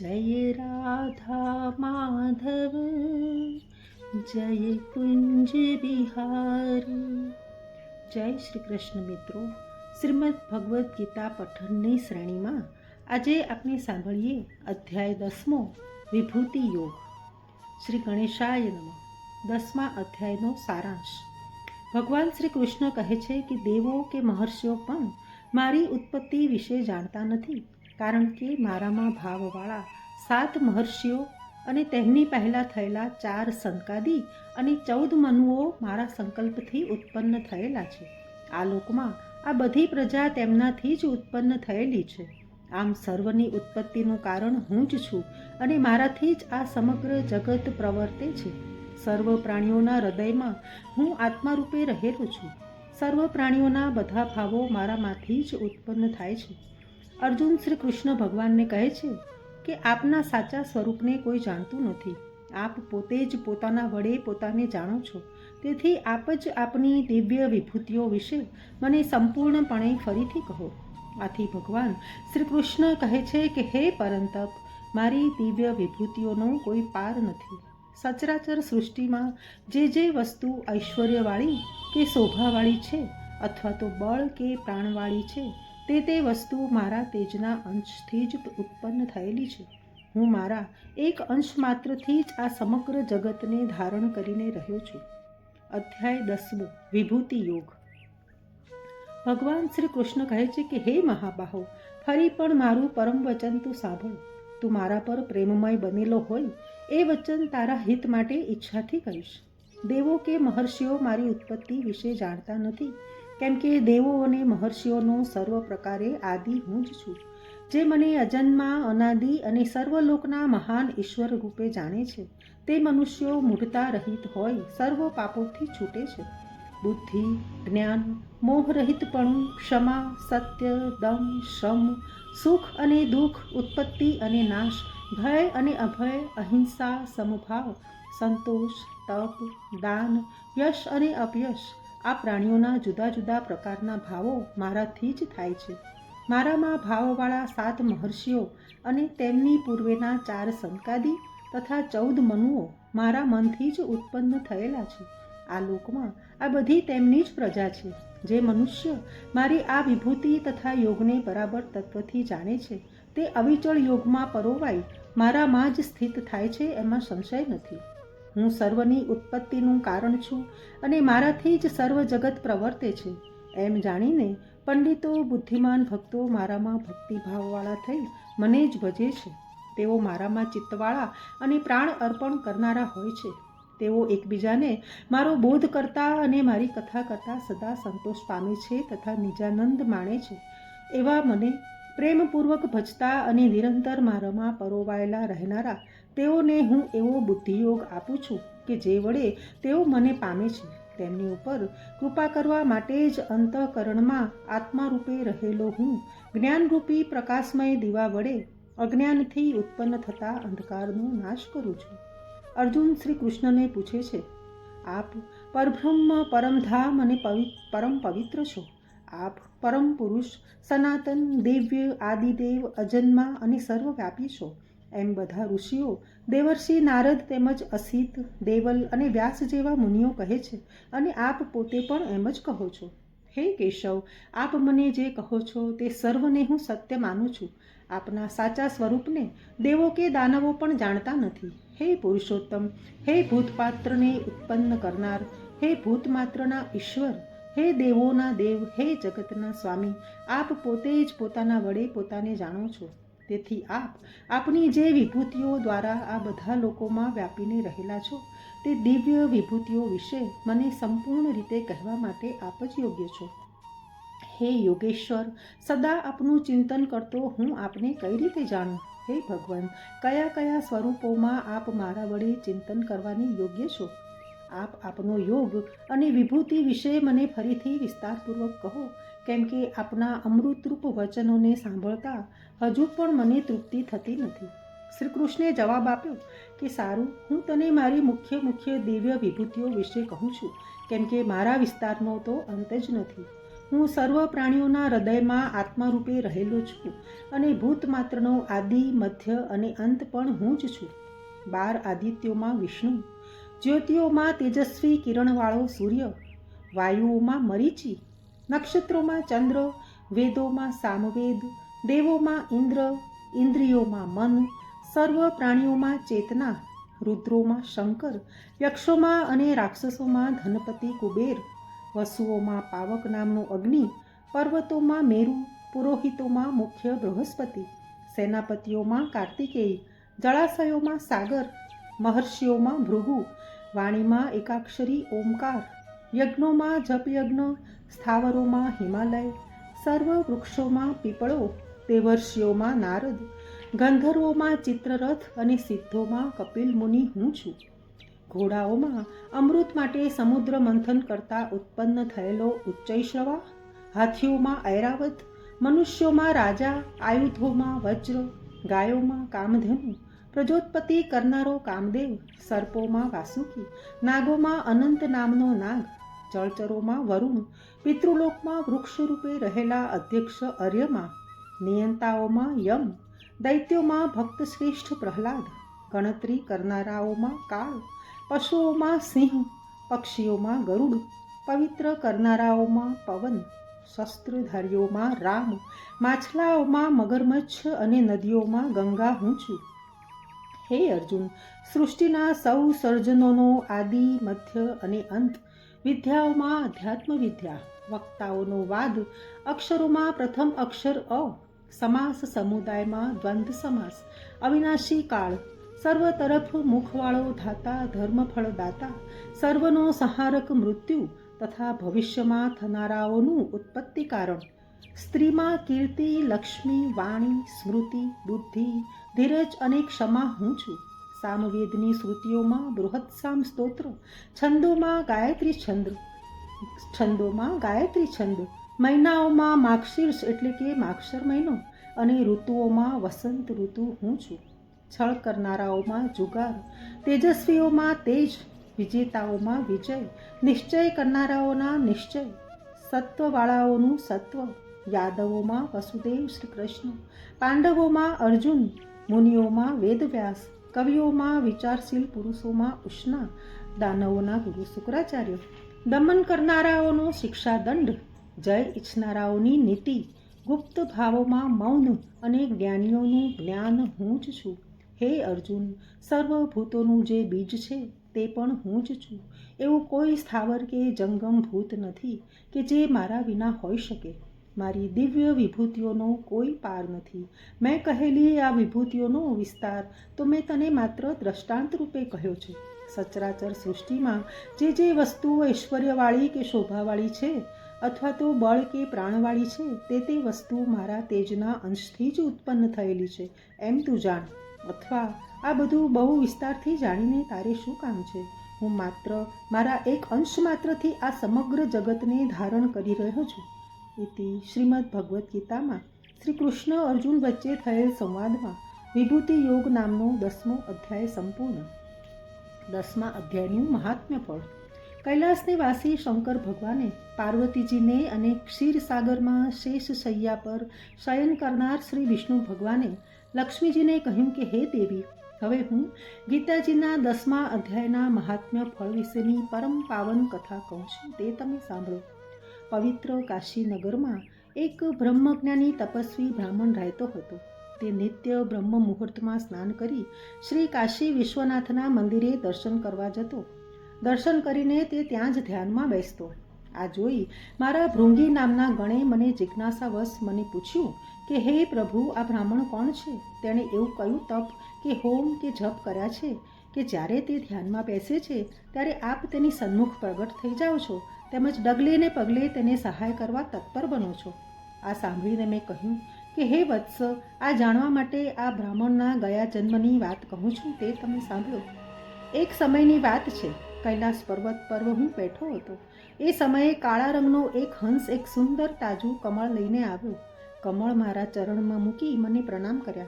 જય રાધા માધવ જય કુંજ બિહારી જય શ્રી કૃષ્ણ મિત્રો શ્રીમદ ભગવદ્ ગીતા પઠનની શ્રેણીમાં આજે આપણે સાંભળીએ અધ્યાય દસમો, વિભૂતિ યોગ. શ્રી ગણેશાય નમઃ. દસમા અધ્યાયનો સારાંશ. ભગવાન શ્રી કૃષ્ણ કહે છે કે દેવો કે મહર્ષિઓ પણ મારી ઉત્પત્તિ વિશે જાણતા નથી. કારણ કે મારામાં ભાવવાળા સાત મહર્ષિઓ અને તેમની પહેલાં થયેલા ચાર સંકાદી અને ચૌદ મનુઓ મારા સંકલ્પથી ઉત્પન્ન થયેલા છે. આ લોકમાં આ બધી પ્રજા તેમનાથી જ ઉત્પન્ન થયેલી છે. આમ સર્વની ઉત્પત્તિનું કારણ હું જ છું અને મારાથી જ આ સમગ્ર જગત પ્રવર્તે છે. સર્વ પ્રાણીઓના હૃદયમાં હું આત્મારૂપે રહેલો છું. સર્વ પ્રાણીઓના બધા ભાવો મારામાંથી જ ઉત્પન્ન થાય છે. અર્જુન શ્રી કૃષ્ણ ભગવાનને કહે છે કે આપના સાચા સ્વરૂપને કોઈ જાણતું નથી. આપ પોતે જ પોતાના વડે પોતાને જાણો છો. તેથી આપ જ આપની દિવ્ય વિભૂતિઓ વિશે મને સંપૂર્ણપણે ફરીથી કહો. આથી ભગવાન શ્રી કૃષ્ણ કહે છે કે, હે પરંતપ મારી દિવ્ય વિભૂતિઓનો કોઈ પાર નથી. સચરાચર સૃષ્ટિમાં જે જે વસ્તુ ઐશ્વર્યવાળી કે શોભાવાળી છે અથવા તો બળ કે પ્રાણવાળી છે તે તે વસ્તુ મારા તેજના અંશથી જ ઉત્પન્ન થયેલી છે. હું મારા એક અંશ માત્રથી જ આ સમગ્ર જગતને ધારણ કરીને રહ્યો છું. અધ્યાય દસમો, વિભૂતિ યોગ. ભગવાન શ્રી કૃષ્ણ કહે છે કે, હે મહાબાહો, ફરી પણ મારું પરમ વચન તું સાંભળ. તું મારા પર પ્રેમમય બનેલો હોય, એ વચન તારા હિત માટે ઈચ્છાથી કહીશ દેવો કે મહર્ષિઓ મારી ઉત્પત્તિ વિશે જાણતા નથી. કેમ કે દેવો અને મહર્ષિઓનો સર્વ પ્રકારે આદિ હું જ છું, જે મને અજન્મા, અનાદિ અને સર્વલોકના મહાન ઈશ્વર રૂપે જાણે છે. તે મનુષ્યો મૂઢતા રહિત હોય, સર્વ પાપોથી છૂટે છે. બુદ્ધિ, જ્ઞાન, મોહરહિતપણું, ક્ષમા, સત્ય, દમ, શ્રમ, સુખ અને દુઃખ, ઉત્પત્તિ અને નાશ, ભય અને અભય, અહિંસા, સમભાવ, સંતોષ, તપ, દાન, યશ અને અપયશ આ પ્રાણીઓના જુદા જુદા પ્રકારના ભાવો મારાથી જ થાય છે. મારામાં ભાવવાળા સાત મહર્ષિઓ અને તેમની પૂર્વેના ચાર સંકાદી તથા ચૌદ મનુઓ મારા મનથી જ ઉત્પન્ન થયેલા છે. આ લોકમાં આ બધી તેમની જ પ્રજા છે, જે મનુષ્ય મારી આ વિભૂતિ તથા યોગને બરાબર તત્વથી જાણે છે. તે અવિચળ યોગમાં પરોવાઈ મારામાં જ સ્થિત થાય છે એમાં સંશય નથી. હું સર્વની ઉત્પત્તિનું કારણ છું અને મારાથી જ સર્વ જગત પ્રવર્તે છે. એમ જાણીને પંડિતો, બુદ્ધિમાન ભક્તો મારામાં ભક્તિભાવવાળા થઈ મને જ ભજે છે. તેઓ મારામાં ચિત્તવાળા અને પ્રાણ અર્પણ કરનારા હોય છે. તેઓ એકબીજાને મારો બોધ કરતા અને મારી કથા કરતા સદા સંતોષ પામે છે તથા નિજાનંદ માણે છે. એવા મને પ્રેમપૂર્વક ભજતા અને નિરંતર મારામાં પરોવાયેલા રહેનારા, તેઓને હું એવો બુદ્ધિયોગ આપું છું કે જે વડે તેઓ મને પામે છે. તેમની ઉપર કૃપા કરવા માટે જ અંતઃકરણમાં આત્મા રૂપે રહેલો હું. જ્ઞાનરૂપી પ્રકાશમય દીવા વડે અજ્ઞાનથી ઉત્પન્ન થતા અંધકારનો નાશ કરું છું. અર્જુન શ્રી કૃષ્ણને પૂછે છે, આપ પરબ્રહ્મ પરમધામ અને પરમ પવિત્ર છો. આપ પરમ પુરુષ, સનાતન, દિવ્ય, આદિદેવ, અજન્મા અને સર્વવ્યાપી છો. એમ બધા ઋષિઓ, દેવર્ષિ નારદ તેમજ અસિત, દેવલ અને વ્યાસ જેવા મુનિઓ કહે છે અને આપ પોતે પણ એમ જ કહો છો. હે કેશવ, આપ મને જે કહો છો તે સર્વને હું સત્ય માનું છું. આપના સાચા સ્વરૂપને દેવો કે દાનવો પણ જાણતા નથી. હે પુરુષોત્તમ, હે ભૂતપાત્રને ઉત્પન્ન કરનાર, હે ભૂતમાત્રના ઈશ્વર હે દેવોના દેવ, હે જગતના સ્વામી, આપ પોતે જ પોતાના વડે પોતાને જાણો છો. તેથી આપ આપની જે વિભૂતિઓ દ્વારા આ બધા લોકોમાં વ્યાપીને રહેલા છો, તે દિવ્ય વિભૂતિઓ વિશે મને સંપૂર્ણ રીતે કહેવા માટે આપ જ યોગ્ય છો. હે યોગેશ્વર, સદા આપનું ચિંતન કરતો હું આપને કઈ રીતે જાણું? હે ભગવાન, કયા કયા સ્વરૂપોમાં આપ મારા વડે ચિંતન કરવાની યોગ્ય છો? આપ આપનો યોગ અને વિભૂતિ વિશે મને ફરીથી વિસ્તારપૂર્વક કહો, કેમ કે આપના અમૃતરૂપ વચનોને સાંભળતા હજુ પણ મને તૃપ્તિ થતી નથી. શ્રી કૃષ્ણે જવાબ આપ્યો કે, સારું, હું તને મારી મુખ્ય મુખ્ય દિવ્ય વિભૂતિઓ વિશે કહું છું, કેમ કે મારા વિસ્તારનો તો અંત જ નથી. હું સર્વ પ્રાણીઓના હૃદયમાં આત્મારૂપે રહેલો છું અને ભૂત માત્રનો આદિ, મધ્ય અને અંત પણ હું જ છું. બાર આદિત્યોમાં વિષ્ણુ જ્યોતિઓમાં તેજસ્વી કિરણવાળો સૂર્ય, વાયુઓમાં મરીચી, નક્ષત્રોમાં ચંદ્ર, વેદોમાં સામવેદ, દેવોમાં ઇન્દ્ર, ઇન્દ્રિયોમાં મન, સર્વ પ્રાણીઓમાં ચેતના, રુદ્રોમાં શંકર, યક્ષોમાં અને રાક્ષસોમાં ધનપતિ કુબેર, વસુઓમાં પાવક નામનો અગ્નિ, પર્વતોમાં મેરુ, પુરોહિતોમાં મુખ્ય બૃહસ્પતિ, સેનાપતિઓમાં કાર્તિકેય, જળાશયોમાં સાગર, મહર્ષિઓમાં ભૃગુ વાણીમાં એકાક્ષરી ઓમકાર, યજ્ઞોમાં જપયજ્ઞ, સ્થાવરોમાં હિમાલય, સર્વ વૃક્ષોમાં પીપળો દેવર્ષિઓમાં નારદ, ગંધર્વોમાં ચિત્રરથ અને સિદ્ધોમાં કપિલ મુનિ હું છું. ઘોડાઓમાં અમૃત માટે સમુદ્ર મંથન કરતા ઉત્પન્ન થયેલો ઉચ્ચૈશ્રવા, હાથીઓમાં ઐરાવત, મનુષ્યોમાં રાજા, આયુધોમાં વજ્ર, ગાયોમાં કામધેનુ પ્રજોત્પત્તિ કરનારો કામદેવ સર્પોમાં વાસુકી, નાગોમાં અનંત નામનો નાગ, જળચરોમાં વરુણ, પિતૃલોકમાં વૃક્ષરૂપે રહેલા અધ્યક્ષ અર્યમાં, નિયંતાઓમાં યમ, દૈત્યોમાં ભક્ત શ્રેષ્ઠ પ્રહલાદ, ગણતરી કરનારાઓમાં કાળ, પશુઓમાં સિંહ, પક્ષીઓમાં ગરુડ, પવિત્ર કરનારાઓમાં પવન, શસ્ત્રધારીઓમાં રામ, માછલાઓમાં મગરમચ્છ અને નદીઓમાં ગંગા હું છું હે અર્જુન, સૃષ્ટિના સૌ સર્જનોનો આદિ, મધ્ય અને અંત, વિદ્યાઓમાં અધ્યાત્મ વિદ્યા વક્તાઓનો વાદ, અક્ષરોમાં પ્રથમ અક્ષર અ, સમાસ સમુદાયમાં દ્વંદ્વ સમાસ, અવિનાશી કાળ સર્વ તરફ મુખવાળો ધાતા, ધર્મફળદાતા, સર્વનો સહારક મૃત્યુ તથા ભવિષ્યમાં થનારાઓનું ઉત્પત્તિ કારણ. સ્ત્રીમાં કીર્તિ, લક્ષ્મી, વાણી, સ્મૃતિ, બુદ્ધિ, ધીરજ અને ક્ષમા હું છું. સામવેદની શ્રુતિઓમાં બૃહત્સામ સ્તોત્ર, છંદોમાં ગાયત્રી છંદ, છંદોમાં ગાયત્રી છંદ, મહિનાઓમાં માક્ષીર્ષ એટલે કે માક્ષર મહિનો અને ઋતુઓમાં વસંત ઋતુ હું છું. છળ કરનારાઓમાં જુગાર, તેજસ્વીઓમાં તેજ, વિજેતાઓમાં વિજય, નિશ્ચય કરનારાઓના નિશ્ચય, સત્વવાળાઓનું સત્વ યાદવોમાં વસુદેવ શ્રી કૃષ્ણ પાંડવોમાં અર્જુન, મુનિઓમાં વેદવ્યાસ, કવિઓમાં વિચારશીલ પુરુષોમાં ઉષ્ણા, દાનવોના ગુરુ શુક્રાચાર્ય, દમન કરનારાઓનો શિક્ષાદંડ, જય ઈચ્છનારાઓની નીતિ, ગુપ્ત ભાવોમાં મૌન અને જ્ઞાનીઓનું જ્ઞાન હું જ છું. હે અર્જુન, સર્વભૂતોનું જે બીજ છે તે પણ હું જ છું. એવું કોઈ સ્થાવર કે જંગમ ભૂત નથી કે જે મારા વિના હોઈ શકે. મારી દિવ્ય વિભૂતિઓનો કોઈ પાર નથી. મેં કહેલી આ વિભૂતિઓનો વિસ્તાર તો મેં તને માત્ર દ્રષ્ટાંત રૂપે કહ્યો છે. સચરાચર સૃષ્ટિમાં જે જે વસ્તુઓ ઐશ્વર્યવાળી કે શોભાવાળી છે અથવા તો બળ કે પ્રાણવાળી છે, તે તે વસ્તુ મારા તેજના અંશથી જ ઉત્પન્ન થયેલી છે. એમ તું જાણ. અથવા આ બધું બહુ વિસ્તારથી જાણીને તારે શું કામ છે? હું માત્ર, મારા એક અંશ માત્રથી આ સમગ્ર જગતને ધારણ કરી રહ્યો છું. ઇતિ શ્રીમદ ભગવદ્ ગીતામાં શ્રી કૃષ્ણ અર્જુન વચ્ચે થયેલ સંવાદમાં વિભૂતિ યોગ નામનો દસમો અધ્યાય સંપૂર્ણ દસમા અધ્યાયનું મહાત્મ્ય ફળ કૈલાસની વાસી શંકર ભગવાને પાર્વતીજીને અને ક્ષીરસાગરમાં શેષ શૈયા પર શયન કરનાર શ્રી વિષ્ણુ ભગવાને લક્ષ્મીજીને કહ્યું કે હે દેવી હવે હું ગીતાજીના દસમા અધ્યાયના મહાત્મ્ય ફળ વિશેની પરમ પાવન કથા કહું છું તે તમે સાંભળો પવિત્ર કાશીનગરમાં એક બ્રહ્મજ્ઞાની તપસ્વી બ્રાહ્મણ રહેતો હતો. તે નિત્ય બ્રહ્મ મુહૂર્તમાં સ્નાન કરી શ્રી કાશી વિશ્વનાથના મંદિરે દર્શન કરવા જતો. દર્શન કરીને તે ત્યાં જ ધ્યાનમાં બેસતો. આ જોઈ મારા ભૃંગી નામના ગણે મને જિજ્ઞાસાવશ મને પૂછ્યું કે, હે પ્રભુ, આ બ્રાહ્મણ કોણ છે? તેણે એવું કયું તપ કે હોમ કે જપ કર્યા છે કે જ્યારે તે ધ્યાનમાં બેસે છે ત્યારે આપ તેની સન્મુખ પ્રગટ થઈ જાઓ છો તેમજ ડગલે ને પગલે તેને સહાય કરવા તત્પર બનો છો. આ સાંભળીને મેં કહ્યું કે, હે વત્સ, આ જાણવા માટે આ બ્રાહ્મણના ગયા જન્મની વાત કહું છું તે તમે સાંભળો. એક સમયની વાત છે, કૈલાસ પર્વત પર હું બેઠો હતો. એ સમયે કાળા રંગનો એક હંસ એક સુંદર તાજું કમળ લઈને આવ્યો. કમળ મારા ચરણમાં મૂકી મને પ્રણામ કર્યા.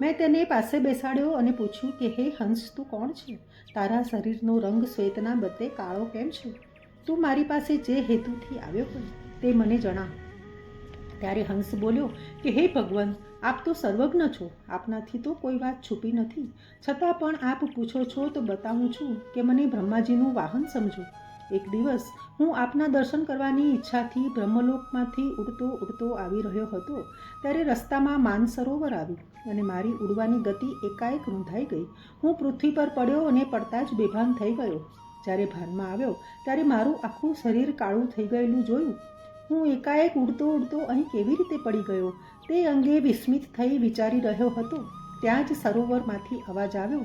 મેં તેને પાસે બેસાડ્યો અને પૂછ્યું કે, હે હંસ, તું કોણ છે? તારા શરીરનો રંગ શ્વેતના બદલે કાળો કેમ છે? તું મારી પાસે જે હેતુથી આવ્યો હોય તે મને જણાવ. ત્યારે હંસ બોલ્યો, કે હે ભગવાન આપ તો સર્વજ્ઞ છો. આપનાથી તો કોઈ વાત છુપી નથી. છતાં પણ આપ પૂછો છો તો બતાવું છું કે મને બ્રહ્માજીનું વાહન સમજો. એક દિવસ હું આપના દર્શન કરવાની ઈચ્છાથી બ્રહ્મલોકમાંથી ઉડતો ઉડતો આવી રહ્યો હતો. ત્યારે રસ્તામાં માનસરોવર આવ્યું અને મારી ઉડવાની ગતિ એકાએક રૂંધાઈ ગઈ. હું પૃથ્વી પર પડ્યો અને પડતા જ બેભાન થઈ ગયો. જ્યારે ભાનમાં આવ્યો, ત્યારે મારું આખું શરીર કાળું થઈ ગયેલું જોયું. હું એકાએક ઉડતો ઉડતો અહીં કેવી રીતે પડી ગયો? તે અંગે વિસ્મિત થઈ વિચારી રહ્યો હતો. ત્યાં જ સરોવરમાંથી અવાજ આવ્યો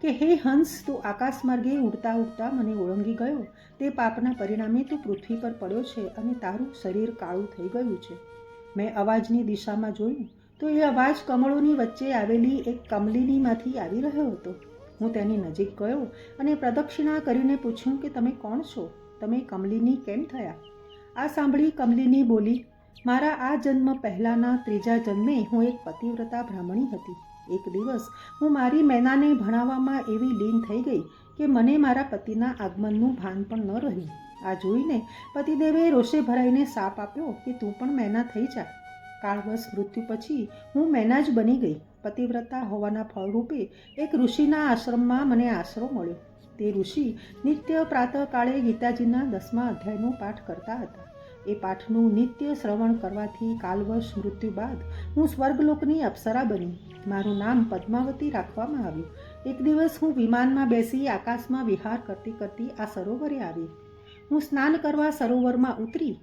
કે, હે હંસ, તું આકાશ માર્ગે ઉડતા ઉડતા મને ઓળંગી ગયો. તે પાપના પરિણામે તું પૃથ્વી પર પડ્યો છે અને તારું શરીર કાળું થઈ ગયું છે. મેં અવાજની દિશામાં જોયું તો એ અવાજ કમળોની વચ્ચે આવેલી એક કમલીનીમાંથી આવી રહ્યો હતો. હું તેની નજીક ગયો અને પ્રદક્ષિણા કરીને પૂછ્યું કે તમે કોણ છો? તમે કમલીની કેમ થયા? આ સાંભળી કમલીની બોલી, મારા આ જન્મ પહેલાંના ત્રીજા જન્મે હું એક પતિવ્રતા બ્રાહ્મણી હતી. એક દિવસ હું મારી મેનાને ભણાવવામાં એવી લીન થઈ ગઈ કે મને મારા પતિના આગમનનું ભાન પણ ન રહ્યું. આ જોઈને પતિદેવે રોષે ભરાઈને સાપ આપ્યો કે તું પણ મેના થઈ જા. કાળવશ મૃત્યુ પછી હું મેના જ બની ગઈ. પતિવ્રતા હોવાના ફળરૂપે એક ઋષિના આશ્રમમાં મને આશરો મળ્યો. તે ઋષિ નિત્ય પ્રાતઃકાળે ગીતાજીના દસમા અધ્યાયનો પાઠ કરતા હતા. એ પાઠનું નિત્ય શ્રવણ કરવાથી કાલવશ મૃત્યુ બાદ હું સ્વર્ગલોકની અપ્સરા બની. મારું નામ પદ્માવતી રાખવામાં આવ્યું. એક દિવસ હું વિમાનમાં બેસી આકાશમાં વિહાર કરતી કરતી આ સરોવરે આવી. હું સ્નાન કરવા સરોવરમાં ઉતરી.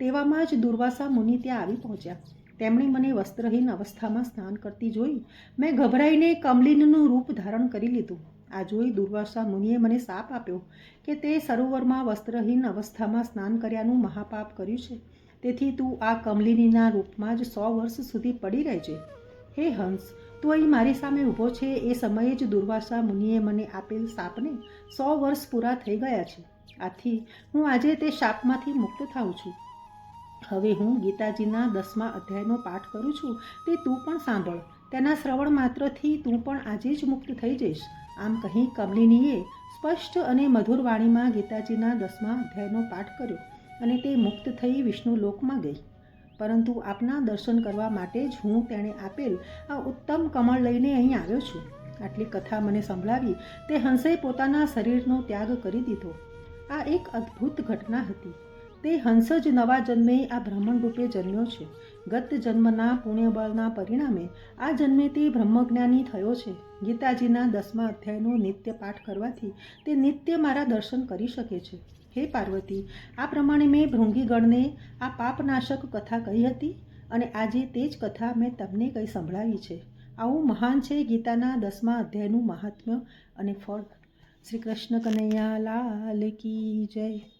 તેવામાં જ દુર્વાસા મુનિ ત્યાં આવી પહોંચ્યા. તેમણે મને વસ્ત્રહીન અવસ્થામાં સ્નાન કરતી જોઈ મેં ગભરાઈને કમલિનનું રૂપ ધારણ કરી લીધું. આ જોઈ દુર્વાસા મુનિએ મને શાપ આપ્યો કે તે સરોવરમાં વસ્ત્રહીન અવસ્થામાં સ્નાન કર્યાનું મહાપાપ કર્યું છે. તેથી તું આ કમલિનીના રૂપમાં જ સો વર્ષ સુધી પડી રહેજે. હે હંસ, તું અહીં મારી સામે ઊભો છે એ સમયે જ દુર્વાસા મુનિએ મને આપેલ સાપને સો વર્ષ પૂરા થઈ ગયા છે. આથી હું આજે તે શાપમાંથી મુક્ત થાઉં છું. હવે હું ગીતાજીના દસમા અધ્યાયનો પાઠ કરું છું, તે તું પણ સાંભળ. તેના શ્રવણ માત્રથી તું પણ આજે જ મુક્ત થઈ જઈશ. આમ કહી કમલિનીએ સ્પષ્ટ અને મધુર વાણીમાં ગીતાજીના દસમા અધ્યાયનો પાઠ કર્યો અને તે મુક્ત થઈ વિષ્ણુ લોકમાં ગઈ. પરંતુ આપના દર્શન કરવા માટે જ હું તેણે આપેલ આ ઉત્તમ કમળ લઈને અહીં આવ્યો છું. આટલી કથા મને સંભળાવી તે હંસે પોતાના શરીરનો ત્યાગ કરી દીધો. આ એક અદ્ભુત ઘટના હતી. તે હંસ જ નવા જન્મે આ બ્રહ્મણ રૂપે જન્મ્યો છે. ગત જન્મના પુણ્યબળના પરિણામે આ જન્મે તે બ્રહ્મજ્ઞાની થયો છે. ગીતાજીના દસમા અધ્યાયનો નિત્ય પાઠ કરવાથી તે નિત્ય મારા દર્શન કરી શકે છે. હે પાર્વતી, આ પ્રમાણે મેં ભૃંગીગણને આ પાપનાશક કથા કહી હતી અને આજે તે જ કથા મેં તમને કંઈ સંભળાવી છે. આવું મહાન છે ગીતાના દસમા અધ્યાયનું મહાત્મ્ય અને ફળ. શ્રી કૃષ્ણ કનૈયા લાલ કી જય.